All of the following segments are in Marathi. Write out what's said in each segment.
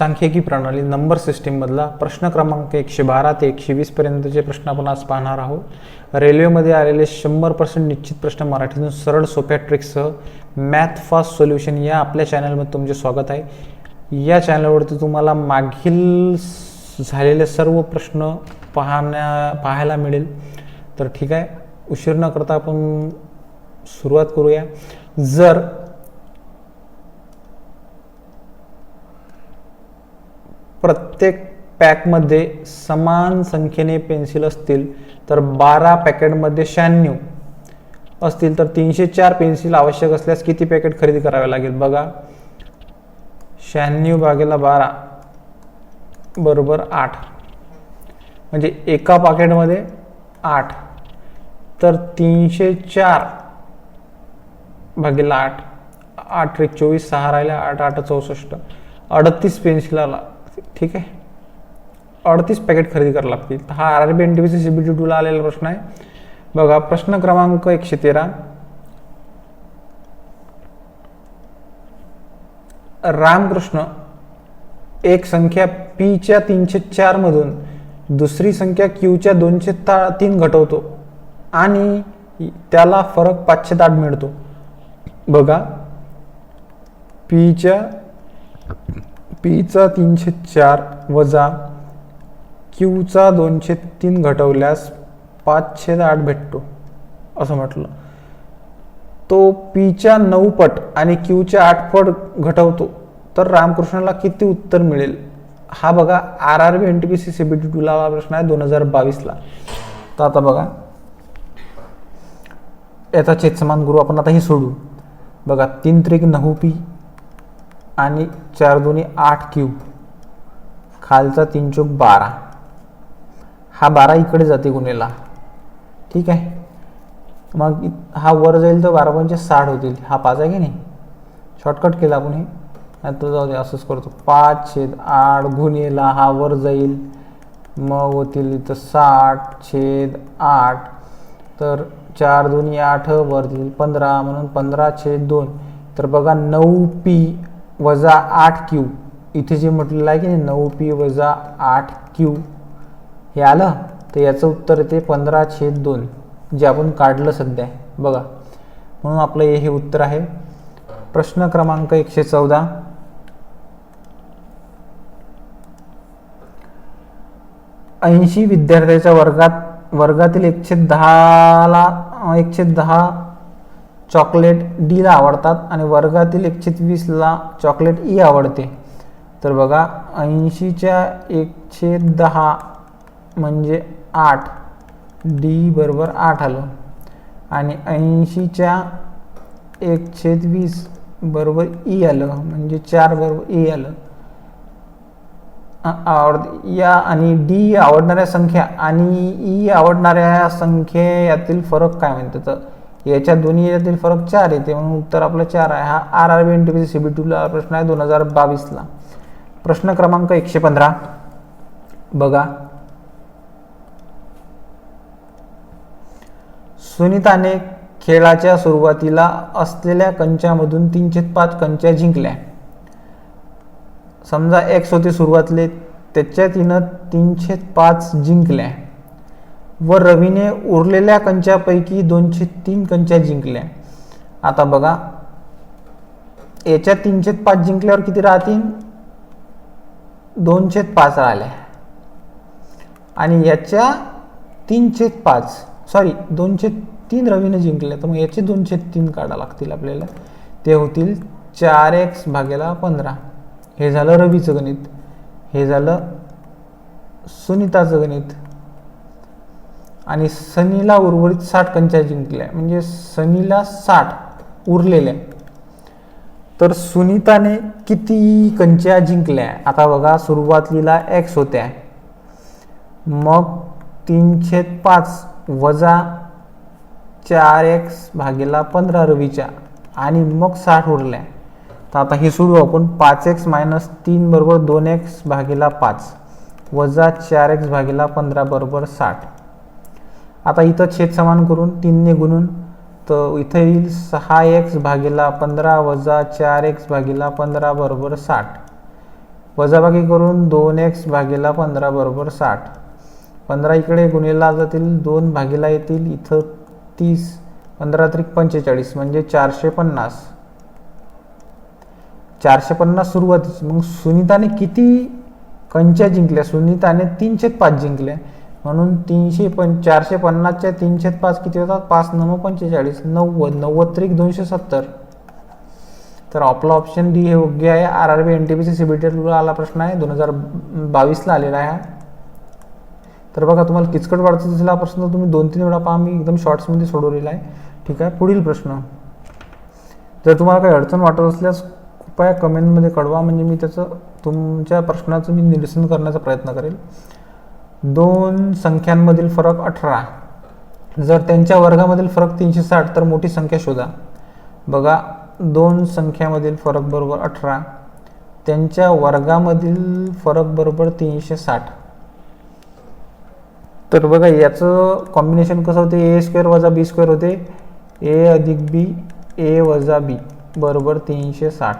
सांख्यिकी प्रणाली नंबर सिस्टीममधला प्रश्न क्रमांक एकशे बारा ते एकशे वीसपर्यंतचे प्रश्न आपण आज पाहणार आहोत. रेल्वेमध्ये आलेले शंभर पर्सेंट निश्चित प्रश्न मराठीतून सरळ सोप्या ट्रिक्ससह मॅथ फास्ट सोल्युशन या आपल्या चॅनलमध्ये तुमचे स्वागत आहे. या चॅनलवरती तुम्हाला मागील झालेले सर्व प्रश्न पाहण्या पाहायला मिळेल. तर ठीक आहे उशीर न करता आपण सुरुवात करूया. जर प्रत्येक पॅकमध्ये समान संख्येने पेन्सिल असतील तर बारा पॅकेटमध्ये शहाण्णव. असतील तर तीनशे चार पेन्सिल आवश्यक असल्यास किती पॅकेट खरेदी करावे लागेल? बघा. शहाण्णव भागेला बारा बरोबर आठ. म्हणजे एका पाकेटमध्ये आठ. तर तीनशे चार भागीला आठ. आठ एक चोवीस सहा राहिल्या आठ आठ चौसष्ट. अडतीस पेन्सिलाला ठीक आहे. अडतीस पॅकेट खरेदी करावं लागतील. तर हा R R B N T C C B T टूला आलेला प्रश्न आहे. बघा प्रश्न क्रमांक एकशे तेरा. रामकृष्ण एक संख्या पीच्या तीनशे चारमधून दुसरी संख्या क्यूच्या दोनशे ता तीन घटवतो आणि त्याला फरक पाचशे आठ मिळतो. बघा पीच्या पीचा तीनशे चार वजा क्यूचा दोनशे तीन घटवल्यास पाचशे आठ भेटतो असं म्हटलं. तो पीच्या नऊ पट आणि क्यूच्या आठ पट घटवतो तर रामकृष्णाला किती उत्तर मिळेल? हा बघा R R B N T P C C B T टूला प्रश्न आहे दोन हजार बावीसला. तर आता बघा याचा चेतसमान गुरु आपण आता हे सोडू. बघा तीन त्रिक नऊ पी आणि चार दोन्ही आठ क्यूब खालचा तीन चौक बारा. हा बारा इकडे जाते गुन्हेला ठीक आहे? मग इ- हा वर जाईल तर बारा पंचे साठ होतील. हा पाच आहे की नाही? शॉर्टकट केला आपण हे. आता जाऊ दे असंच करतो. पाच छेद आठ गुन्हेला हा वर जाईल. मग होतील इथं साठ छेद आठ. तर चार दोन्ही आठ वर जाईल. पंधरा म्हणून पंधरा छेद दोन. तर बघा नऊ पी वजा आठ क्यू इथे जे म्हटलेलं आहे की नऊ पी वजा आठ क्यू हे आलं? तर याचं उत्तर येते पंधरा छेद दोन जे आपण काढलं सध्या. बघा. म्हणून आपलं हे हे उत्तर आहे. प्रश्न क्रमांक एकशे चौदा. ऐंशी विद्यार्थ्याच्या वर्गात वर्गातील एकशे दहाला एकशे दहा चॉकलेट डीला आवडतात आणि वर्गातील एकशे वीसला चॉकलेट ई आवडते. तर बघा ऐंशीच्या एकशे दहा म्हणजे आठ डी बरोबर आठ आलं. आणि ऐंशीच्या एकशे वीस बरोबर ई आलं म्हणजे चार बरोबर ई आलं. आवड या आणि डी आवडणाऱ्या संख्या आणि ई आवडणाऱ्या संख्ये यातील फरक काय म्हणते तर याच्या दोन्ही याच्यातील फरक चार येते. म्हणून उत्तर आपलं चार आहे. हा R R B N T P C B टूला प्रश्न आहे दोन हजार बावीसला प्रश्न क्रमांक एकशे पंधरा. बघा. सुनीताने खेळाच्या सुरुवातीला असलेल्या कंच्यामधून तीनशे पाच कंच्या जिंकल्या. समजा एक्स होते सुरुवातले त्याच्या तिनं तीनशे पाच जिंकल्या. व रवीने उरलेल्या कंच्यापैकी दोनशे तीन कंच्या जिंकल्या. आता बघा याच्या तीनशे पाच जिंकल्यावर किती राहतील? दोनशे पाच राहिल्या. आणि याच्या तीनशे पाच सॉरी दोनशे तीन रवीने जिंकले तर मग याचे दोनशे तीन काढा लागतील आपल्याला. ते होतील चार एक्स भागेला पंधरा. हे झालं रवीचं गणित. हे झालं सुनीताचं गणित. आणि सनीला उर्वरित साठ कंचा जिंकल्या. म्हणजे सनीला साठ उरलेल्या. तर सुनीताने किती कंच्या जिंकल्या? आता बघा सुरुवातीला एक्स होत्या. मग तीनशे पाच वजा चार एक्स भागीला पंधरा रवीच्या. आणि मग साठ उरल्या. तर आता हे सुरू आपण. पाच एक्स मायनस तीन बरोबर दोन एक्स भागीला पाच. वजा चार एक्स भागीला पंधरा बरोबर साठ. आता इथं छेद समान करून तीनने गुणून तर इथं येईल सहा एक्स भागीला पंधरा वजा चार एक्स भागीला पंधरा बरोबर साठ. वजाबाकी करून दोन एक्स भागीला पंधरा बरोबर साठ. पंधरा इकडे गुन्हेला जातील दोन भागीला येतील इथं तीस. पंधरा त्रिक पंचेचाळीस म्हणजे चारशे पन्नास. चारशे पन्नास सुरुवातीच. मग सुनीताने किती कंच्या जिंकल्या? सुनीताने तीनशे पाच जिंकल्या. म्हणून तीनशे पण चारशे पन्नासच्या तीनशे पाच किती होतात? पाच नऊ पंचेचाळीस नव्वद नव्वद त्रिक दोनशे सत्तर. तर आपला ऑप्शन डी हे योग्य आहे. R R B N T P C C B T आला प्रश्न आहे. दोन हजार बावीसला आलेला आहे तर बघा तुम्हाला किचकट वाटत दिसला हा प्रश्न. तर तुम्ही दोन तीन वेळा पहा. मी एकदम शॉर्ट्समध्ये सोडवलेला आहे. ठीक आहे. पुढील प्रश्न. जर तुम्हाला काही अडचण वाटत असल्यास कृपया कमेंटमध्ये कळवा. म्हणजे मी त्याचं तुमच्या प्रश्नाचं मी निरसन करण्याचा प्रयत्न करेल. दोन संख्यांमधील फरक अठरा. जर त्यांच्या वर्गामधील फरक तीनशे साठ तर मोठी संख्या शोधा. बघा दोन संख्यामधील फरक बरोबर अठरा. त्यांच्या वर्गामधील फरक बरोबर तीनशे साठ. तर बघा याचं कॉम्बिनेशन कसं होते? ए स्क्वेअर वजा बी स्क्वेअर होते. ए अधिक बी ए वजा बी बरोबर तीनशे साठ.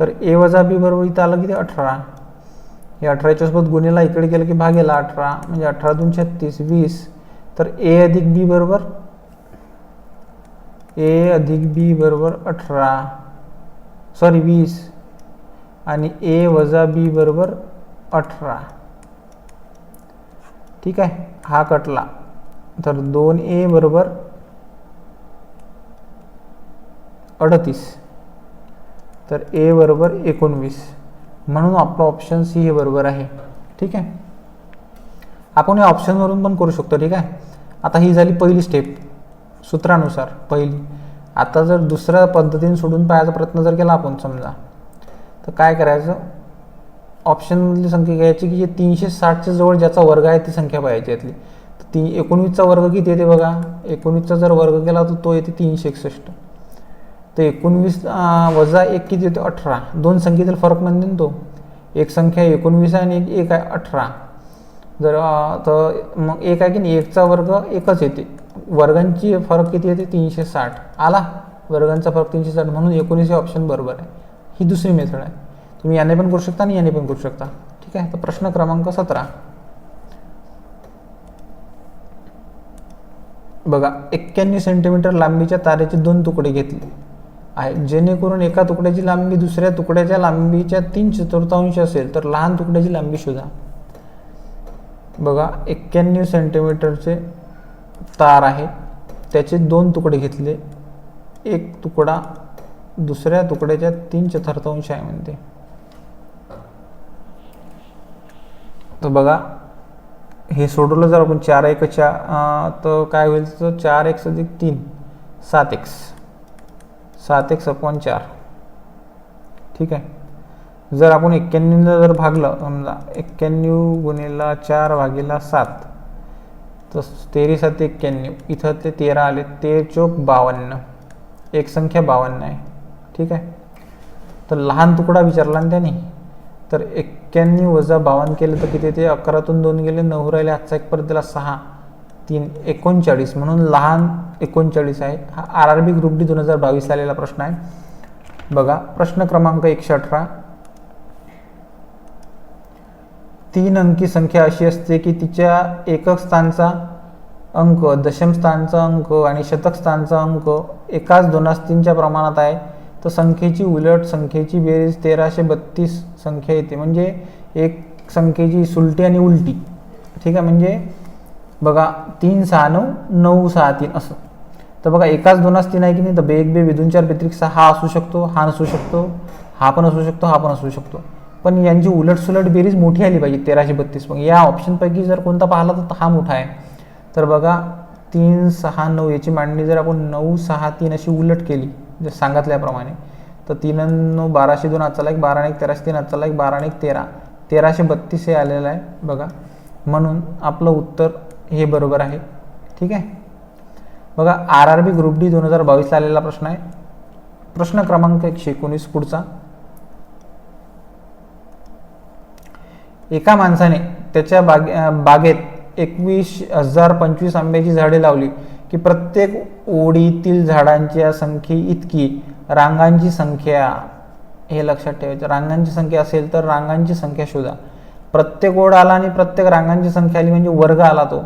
तर ए वजा बी बरोबर इथं आलं किती? अठरा. हे अठराच्या सोबत गुन्हेला इकडे गेलं की भागेला अठरा म्हणजे अठरा दोन छत्तीस वीस. तर ए अधिक बी बरोबर? ए अधिक बी बरोबर अठरा. सॉरी वीस. आणि ए वजा बी बरोबर अठरा. ठीक आहे हा कटला. तर दोन ए बरोबर अडतीस. तर ए बरोबर एकोणवीस. म्हणून आपलं ऑप्शन सी हे बरोबर आहे. ठीक आहे? आपण या ऑप्शनवरून पण करू शकतो ठीक आहे? आता ही झाली पहिली स्टेप सूत्रानुसार पहिली. आता जर दुसऱ्या पद्धतीने सोडून पाहायचा प्रयत्न जर केला आपण समजा. तर काय करायचं? ऑप्शनमधली संख्या घ्यायची की जे तीनशे साठच्या जवळ ज्याचा वर्ग आहे ती संख्या पाहायची यातली. तर ती एकोणवीसचा वर्ग किती येते बघा. एकोणवीसचा जर वर्ग केला तर तो येते तीनशे एकसष्ट. तर एकोणवीस वजा एक किती येते अठरा. दोन संख्येतील फरक म्हणजे तो एक संख्या एकोणवीस आहे आणि एक एक आहे अठरा. जर तर मग एक आहे की नाही? एकचा वर्ग एकच येते. वर्गांची फरक किती येते? तीनशे साठ. आला? वर्गांचा फरक तीनशे साठ. म्हणून एकोणीस हे ऑप्शन बरोबर आहे. ही दुसरी मेथड आहे. तुम्ही याने पण करू शकता आणि याने पण करू शकता. ठीक आहे? तर प्रश्न क्रमांक सतरा. बघा एक्क्याण्णव सेंटीमीटर लांबीच्या तारेचे दोन तुकडे घेतले. आहे. जेणेकरून एका तुकड्याची लांबी दुसऱ्या तुकड्याच्या लांबीच्या तीन चतुर्थांश असेल तर लहान तुकड्याची लांबी शोधा. बघा एक्क्याण्णव सेंटीमीटरचे तार आहे. त्याचे दोन तुकडे घेतले. एक तुकडा दुसऱ्या तुकड्याच्या तीन चतुर्थांश आहे म्हणते. तर बघा हे सोडवलं जर आपण चार एकच्या तर काय होईल? तर चार एक्स अधिक तीन सात एक्स. सात एक अपॉन चार. ठीक आहे? जर आपण एक्क्याण्णवला जर भागलं समजा एक्क्याण्णव गुन्हेला चार भागीला सात तर तेरी सात एक्क्याण्णव. इथं ते तेरा आले ते चोक बावन्न. एक संख्या बावन्न आहे. ठीक आहे? तर लहान तुकडा विचारला ना त्याने. तर एक्क्याण्णव वजा बावन्न केलं तर किती ते अकरातून दोन गेले नऊ राहिले आजचा एक परत दिला सहा. तीन एकोणचाळीस म्हणून लहान एकोणचाळीस आहे. हा R R B group D दोन हजार बावीसला आलेला प्रश्न आहे. बघा प्रश्न क्रमांक एकशे अठरा. तीन अंकी संख्या अशी असते की तिच्या एकक स्थानचा अंक दशम स्थानचा अंक आणि शतक स्थानचा अंक एकाच दोनास तीनच्या प्रमाणात आहे. तर संख्येची उलट संख्येची बेरीज तेराशे बत्तीस संख्या येते. म्हणजे एक संख्येची सुलटी आणि उलटी. ठीक आहे? म्हणजे बघा तीन सहा नऊ नऊ सहा तीन असं. तर बघा एकाच दोनच तीन आहे की नाही? तर बेग बे विधून चार व्यतिरिक्त हा असू शकतो हा नसू शकतो हा पण असू शकतो हा पण असू शकतो. पण यांची उलट सुलट बेरीज मोठी आली पाहिजे तेराशे बत्तीस. मग या ऑप्शनपैकी जर कोणता पाहिला तर हा मोठा आहे. तर बघा तीन सहा नऊ याची मांडणी जर आपण नऊ सहा तीन अशी उलट केली जर सांगितल्याप्रमाणे तर तीन नऊ बाराशे दोन आजचा एक बारा एक तेराशे तीन आजचा एक बारा एक तेरा. तेराशे बत्तीस हे आलेलं आहे बघा. म्हणून आपलं उत्तर हे बरोबर आहे. ठीक आहे? बघा R R B group D दोन हजार बावीसला आलेला प्रश्न आहे. प्रश्न क्रमांक एकशे एकोणीस पुढचा. एका माणसाने त्याच्या बाग बागेत एकवीस हजार पंचवीस आंब्याची झाडे लावली की प्रत्येक ओडीतील झाडांच्या संख्ये इतकी रांगांची संख्या हे लक्षात ठेवायचं. रांगांची संख्या असेल तर रांगांची संख्या शोधा. प्रत्येक ओढ आला आणि प्रत्येक रांगांची संख्या आली म्हणजे वर्ग आला तो.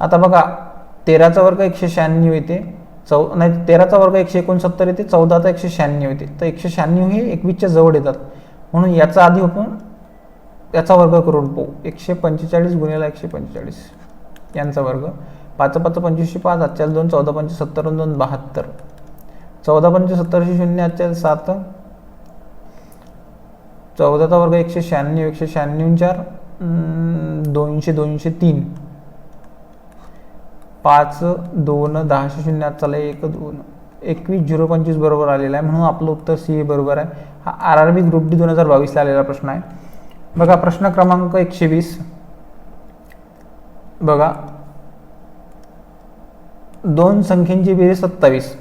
आता बघा तेराचा वर्ग एकशे शहाण्णव येते चौ नाही तेराचा वर्ग एकशे एकोणसत्तर येते चौदाचा एकशे शहाण्णव येते. तर एकशे शहाण्णव हे एकवीसच्या जवळ येतात. म्हणून याचा आधी आपण याचा वर्ग करून पाहू. एकशे पंचेचाळीस गुन्हेला एकशे पंचेचाळीस. यांचा वर्ग. पाच पाच पंचवीसशे पाच आजच्या दोन चौदा पंचे सत्तर आणि दोन बहात्तर. चौदा पंचे सत्तरशे शून्य आजच्या सात. चौदाचा वर्ग एकशे शहाण्णव एकशे शहाण्णव चार दोनशे दोनशे तीन. पाच दोन दहाशे शून्य आठ चालला एक दोन एकवीस झिरो पंचवीस बरोबर आलेला आहे. म्हणून आपलं उत्तर सी ए बरोबर आहे. हा R R B group D दोन हजार बावीसला आलेला प्रश्न आहे. बघा प्रश्न क्रमांक एकशे वीस. बघा. दोन संख्येची बेरीज सत्तावीस.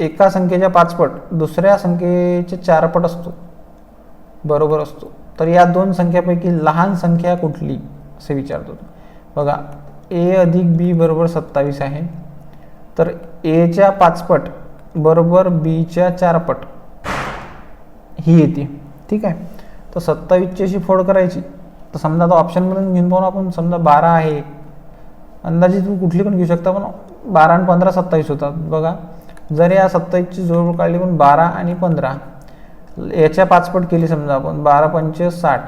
एका संख्येच्या पाचपट दुसऱ्या संख्येचे चारपट असतो. बरोबर असतो. तर या दोन संख्यापैकी लहान संख्या कुठली? असे विचारतो बघा ए अधिक बी बरोबर सत्तावीस आहे. तर एच्या पाचपट बरोबर बीच्या चारपट ही येते. ठीक आहे? तर सत्तावीसची अशी फोड करायची. तर समजा आता ऑप्शनमधून घेऊन पाहून आपण. समजा बारा आहे. अंदाजे तुम्ही कुठली पण घेऊ शकता पण बारा आणि पंधरा सत्तावीस होतात. बघा जर या सत्तावीसची जोड काढली पण बारा आणि पंधरा याच्या पाचपट केली समजा आपण बारा पंचे साठ.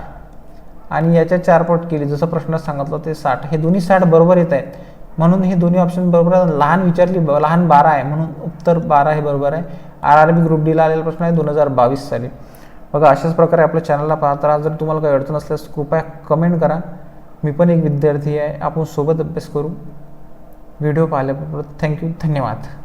आणि याच्या चारपट केली जसं प्रश्नात सांगितलं ते साठ. हे दोन्ही साठ बरोबर येत आहेत. म्हणून हे दोन्ही ऑप्शन बरोबर आहे लहान विचारली ब- लहान बारा आहे. म्हणून उत्तर बारा हे बरोबर आहे. आर आर बी ग्रुप डीला आलेला प्रश्न आहे दोन हजार बावीस साली. बघा अशाच प्रकारे आपल्या चॅनलला पाहत राहा. जर तुम्हाला काही अडचण असल्यास कृपया कमेंट करा. मी पण एक विद्यार्थी आहे. आपण सोबत अभ्यास करू. व्हिडिओ पाहिल्याबरोबर. थँक्यू धन्यवाद.